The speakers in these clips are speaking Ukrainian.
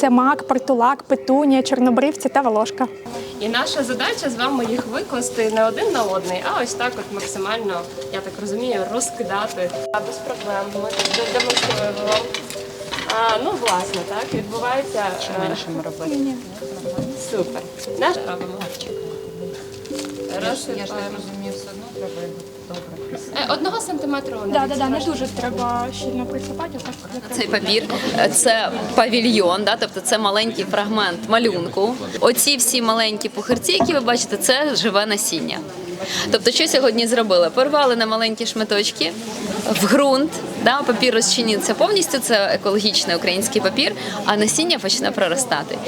Це мак, портулак, петунія, чорнобривця та волошка. І наша задача з вами їх викласти не один на одний, а ось так от максимально, я так розумію, розкидати. А без проблем. Ми демонструємо вам. А, ну, власне, так, відбувається. е, меншим робити. Супер. Наш робимо. Я ж так розумію, все одно треба його. Е, Одного сантиметру Да, да, да, не дуже треба щільно присипати. отак Цей папір е, це павільйон, да, тобто це маленький фрагмент малюнку. Оці всі маленькі пухирці, які ви бачите, це живе насіння. Тобто, що сьогодні зробили? Порвали на маленькі шматочки в ґрунт. Да, папір розчиниться повністю. Це екологічний український папір, а насіння почне проростати.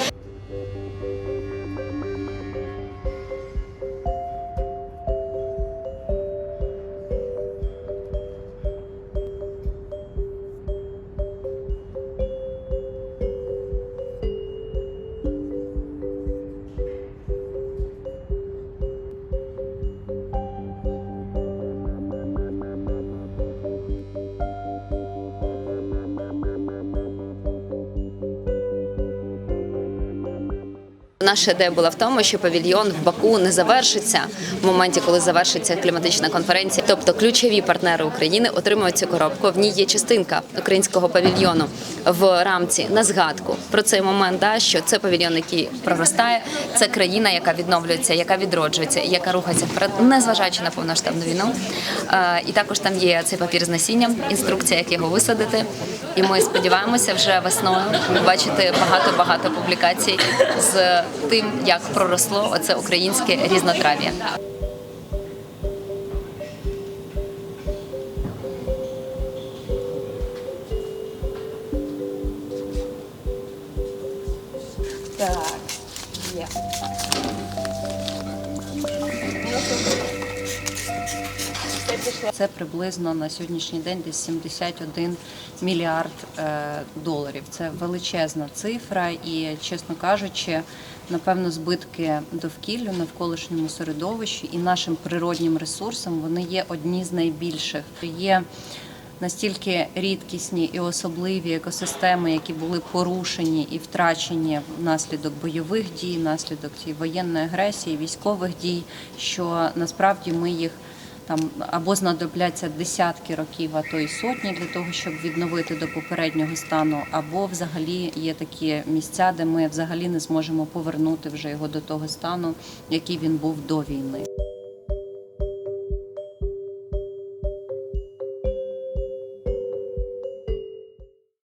Наша ідея була в тому, що павільйон в Баку не завершиться в моменті, коли завершиться кліматична конференція. Тобто ключові партнери України отримують цю коробку. В ній є частинка українського павільйону в рамці на згадку про цей момент. Да, що це павільйон, який проростає. Це країна, яка відновлюється, яка відроджується, яка рухається вперед, незважаючи на повноштабну війну. Е, І також там є цей папір з насінням, інструкція, як його висадити. І ми сподіваємося вже весною бачити багато багато публікацій з тим, як проросло оце українське різнотрав'я. Так, є. Це приблизно на сьогоднішній день десь 71 мільярд е, доларів. Це величезна цифра, і, чесно кажучи, напевно, збитки довкіллю, навколишньому середовищі і нашим природнім ресурсам вони є одні з найбільших. Є настільки рідкісні і особливі екосистеми, які були порушені і втрачені внаслідок бойових дій, внаслідок цієї воєнної агресії, військових дій, що насправді ми їх там або знадобляться десятки років, а то й сотні для того, щоб відновити до попереднього стану, або взагалі є такі місця, де ми взагалі не зможемо повернути вже його до того стану, який він був до війни.